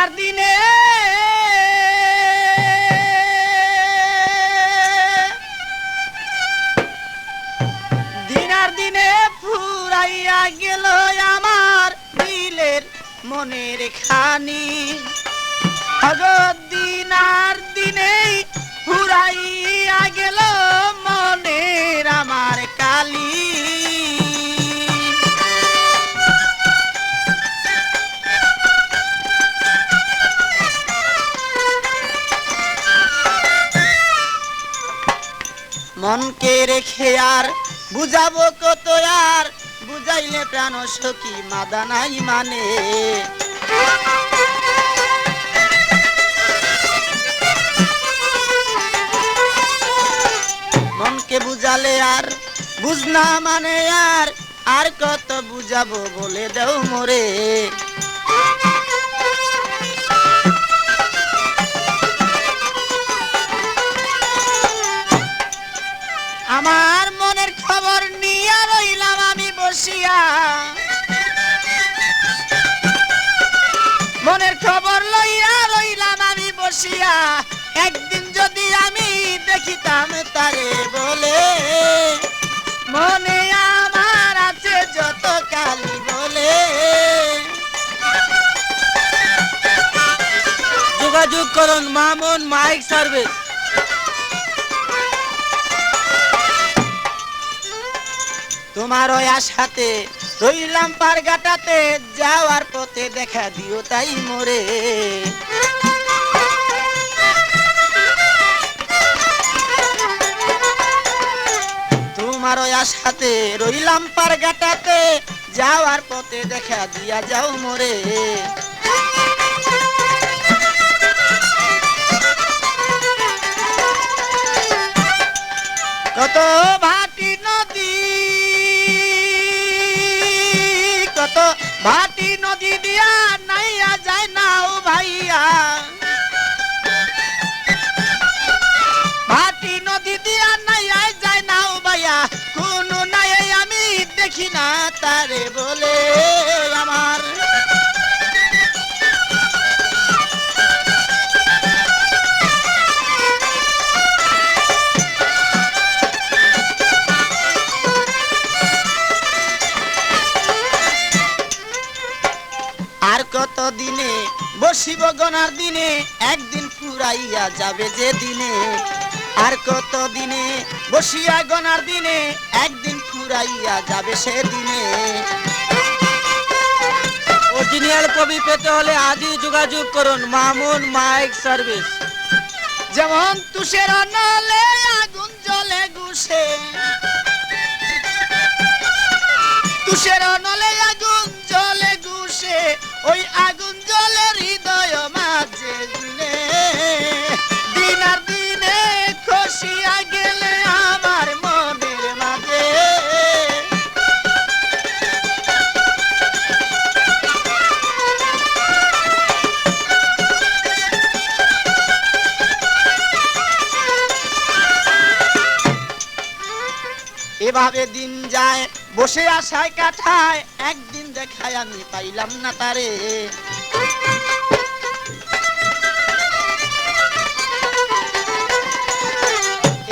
আর দিনে। দিন আর দিনে ফুরাইয়া গেল আমার দিলের মনের খানি। ভগত দিন ফুরাইয়া গেল মনকে রেখে আর বুঝাবো কত আর। বুঝাইলে প্রাণ সখী মাদা নাই মানে। মনকে বুঝালে আর বুঝনা মানে আর। আর কত বুঝাবো বলে দেও মোরে। মনের খবর লইয়া রইলাম আমি বসিয়া। একদিন যদি আমি দেখিতাম তারে বলে, মনে আমার আছে যত কালি বলে। যোগাযোগ করুন, মামুন মাইক সার্ভিস। তোমার ওই আশাতে রইলাম পারগাটাতে যাওয়ার পথে দেখা দিও তাই মোরে। তোমার ওই আশাতে রইলাম পারগাটাতে যাওয়ার পথে দেখা দিয়া যাও মোরে। কত ভাটি ভাটি নদী দিয়া নাইয়া যায় নাও ভাইয়া। ভাটি নদী দিয়া নাইয়া যায় নাও ভাইয়া। কোনো নাই আমি দেখি না তারে বলে। বসিব গনার দিনে একদিন ফুরাইয়া যাবে যে দিনে। আর কত দিনে বসিয়া গনার দিনে একদিন ফুরাইয়া যাবে সে দিনে। অরিজিনাল কবি পেতে হলে আজই যোগাযোগ করুন মামুন মাইক সার্ভিস। যেমন তুষের নলে আগুন জ্বলে গুছে তুষের নলে আগুন খসিয়া গেলে আমার মনের মাঝে। এভাবে দিন যায়, বসে আশায় কাঠায় একদিন দেখায় আমি পাইলাম না তারে।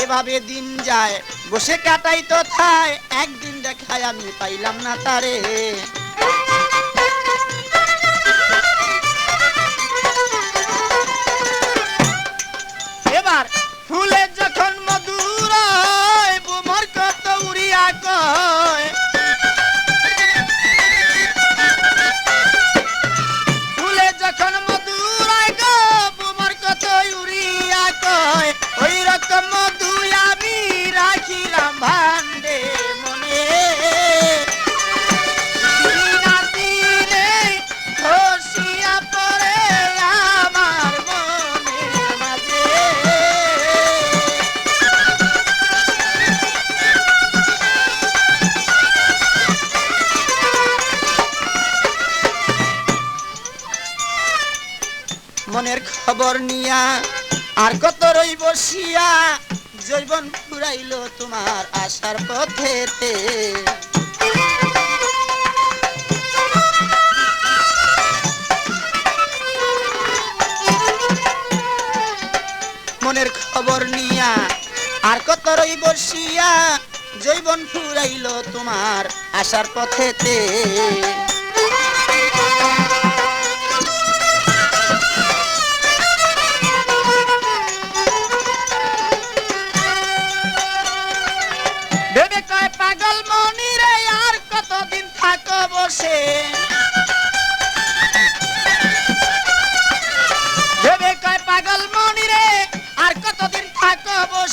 এভাবে দিন যায়, বসে কাটাই তো থায় একদিন দেখায় আমি পাইলাম না তারে। এবার ফুলে যখন মধুর বুমর কত উড়িয়া কয়। যখন মধুর উড়িয়া কয়। ওই রকম মধু জীবনের খবর নিয়া, আর কত রই বসিয়া জীবন ফুরাইল তোমার আসার পথে মনের খবর নিয়া, আর কত রই বসিয়া জীবন ফুরাইল তোমার আসার পথেতে।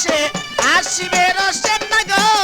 রে আর কতদিন আসিবে রসের নগর।